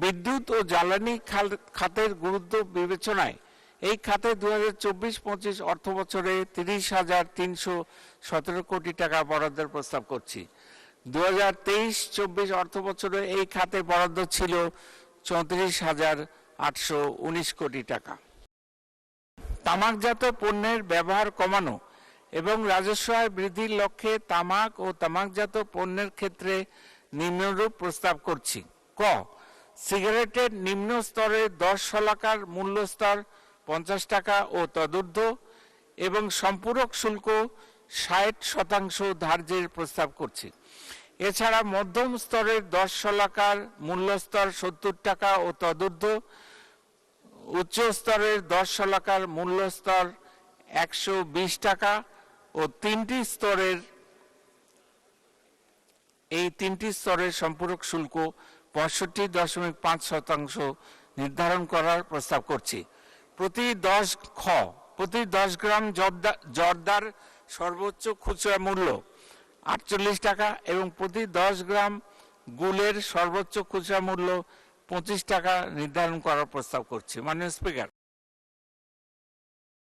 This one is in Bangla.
বিদ্যুৎ ও জ্বালানি খাতের গুরুত্ব বিবেচনায় এই খাতে দু হাজার চব্বিশ পঁচিশ অর্থ বছরে তিরিশ হাজার তিনশো সতেরো কোটি টাকা বরাদ্দের প্রস্তাব করছি। দু হাজার তেইশ চব্বিশ অর্থ বছরে এই খাতে বরাদ্দ ছিল চৌত্রিশ হাজার আটশো উনিশ কোটি টাকা। তামাকজাত পণ্যের ব্যবহার কমানো এবং রাজস্ব আয় বৃদ্ধির লক্ষ্যে তামাক ও তামাকজাত পণ্যের ক্ষেত্রে নিম্নরূপ প্রস্তাব করছি। ক সিগারেটের নিম্ন স্তরে দশ শলাকার মূল্য স্তর, পঞ্চাশ টাকা ও তদূর্ধ্ব এবং সম্পূরক শুল্ক ষাট শতাংশ ধার্যের প্রস্তাব করছে। এছাড়া মধ্যম স্তরের দশ শলাকার মূল্যস্তর সত্তর টাকা ও তদূর্ধ্ব, উচ্চ স্তরের দশ শলাকার মূল্য স্তর একশো বিশ টাকা ও তিনটি স্তরের, এই তিনটি স্তরের সম্পূরক শুল্ক পঁয়ষট্টি দশমিক পাঁচ শতাংশ নির্ধারণ করার প্রস্তাব করছি। প্রতি দশ খ, প্রতি দশ গ্রাম জর্দা, জর্দার সর্বোচ্চ খুচরা মূল্য আটচল্লিশ টাকা এবং প্রতি দশ গ্রাম গুলের সর্বোচ্চ খুচরা মূল্য পঁচিশ টাকা নির্ধারণ করার প্রস্তাব করছি। মাননীয় স্পিকার।